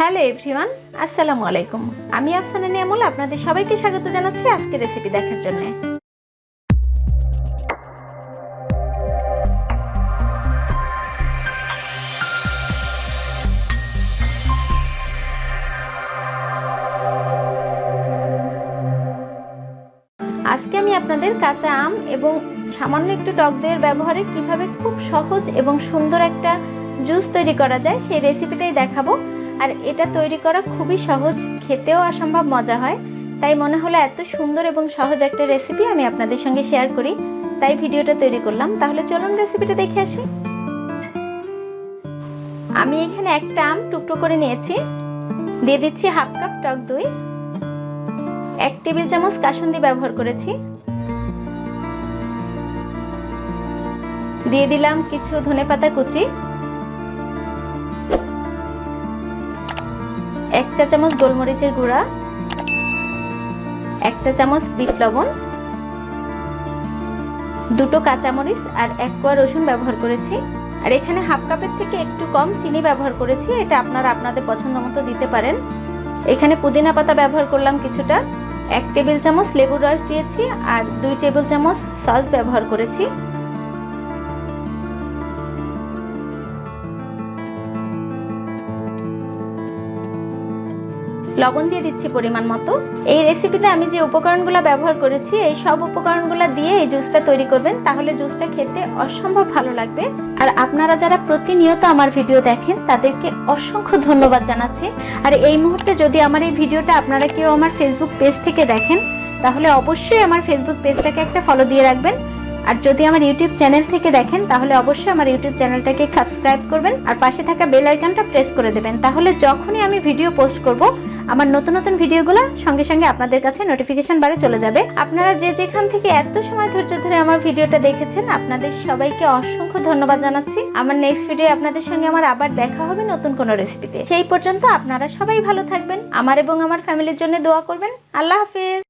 Hello everyone, আসসালামু আলাইকুম। আমি আফসানা নিয়ামুল, আপনাদের সবাইকে স্বাগত জানাচ্ছি আজকের রেসিপি দেখার জন্য। আজকে আমি আপনাদের কাঁচা আম এবং সামান্য একটু টক দইয়ের ব্যবহারে কীভাবে খুব সহজ এবং সুন্দর একটা জুস তৈরি করা যায় সেই রেসিপিটাই দেখাবো। আর এটা তৈরি করা খুবই সহজ, খেতেও অসম্ভব মজা হয়। তাই মনে হলো এত সুন্দর এবং সহজ একটা রেসিপি আমি আপনাদের সঙ্গে শেয়ার করি। তাই ভিডিওটা তৈরি করলাম। তাহলে চলুন রেসিপিটা দেখে আসি। আমি এখানে একটা আম টুকরো করে নিয়েছি। দিয়ে দিচ্ছি হাফ কাপ টক দই। এক টেবিল চামচ কাসুন্দি ব্যবহার করেছি। দিয়ে দিলাম কিছু ধনেপাতা কুচি। এক চা চামচ গোলমরিচের গুঁড়া, এক চা চামচ বিট লবণ, দুটো কাঁচামরিচ আর এক কোয়া রসুন ব্যবহার করেছি। আর এখানে হাফ কাপের থেকে একটু কম চিনি ব্যবহার করেছি, এটা আপনারা আপনাদের পছন্দ মতো দিতে পারেন। এখানে পুদিনা পাতা ব্যবহার করলাম কিছুটা, এক টেবিল চামচ লেবুর রস দিয়েছি আর দুই টেবিল চামচ সস ব্যবহার করেছি। লবণ দিয়ে দিচ্ছি পরিমাণ মতো। এই রেসিপিতে আমি যে উপকরণগুলো ব্যবহার করেছি, এই সব উপকরণগুলো দিয়ে এই জুসটা তৈরি করবেন, তাহলে জুসটা খেতে অসম্ভব ভালো লাগবে। আর আপনারা যারা প্রতিনিয়ত আমার ভিডিও দেখেন, তাদেরকে অসংখ্য ধন্যবাদ জানাচ্ছি। আর এই মুহূর্তে যদি আমার এই ভিডিওটা আপনারা কেউ আমার ফেসবুক পেজ থেকে দেখেন, তাহলে অবশ্যই আমার ফেসবুক পেজটাকে একটা ফলো দিয়ে রাখবেন। আর যদি আমার ইউটিউব চ্যানেল থেকে দেখেন, তাহলে অবশ্যই আমার ইউটিউব চ্যানেলটাকে সাবস্ক্রাইব করবেন। আর পাশে থাকা বেল আইকনটা প্রেস করে দেবেন। তাহলে যখনই আমি ভিডিও পোস্ট করব আমার নতুন নতুন ভিডিওগুলো সঙ্গে সঙ্গে আপনাদের কাছে নোটিফিকেশন বারে চলে যাবে। আপনারা যে যেখান থেকে এত সময় ধৈর্য ধরে আমার ভিডিওটা দেখেছেন, আপনাদের সবাইকে অসংখ্য ধন্যবাদ জানাচ্ছি। আমার নেক্সট ভিডিও আপনাদের সঙ্গে আমার আবার দেখা হবে নতুন কোনো রেসিপিতে সেই পর্যন্ত আপনারা সবাই ভালো থাকবেন, আমার এবং আমার ফ্যামিলির জন্য দোয়া করবেন। আল্লাহ হাফিজ।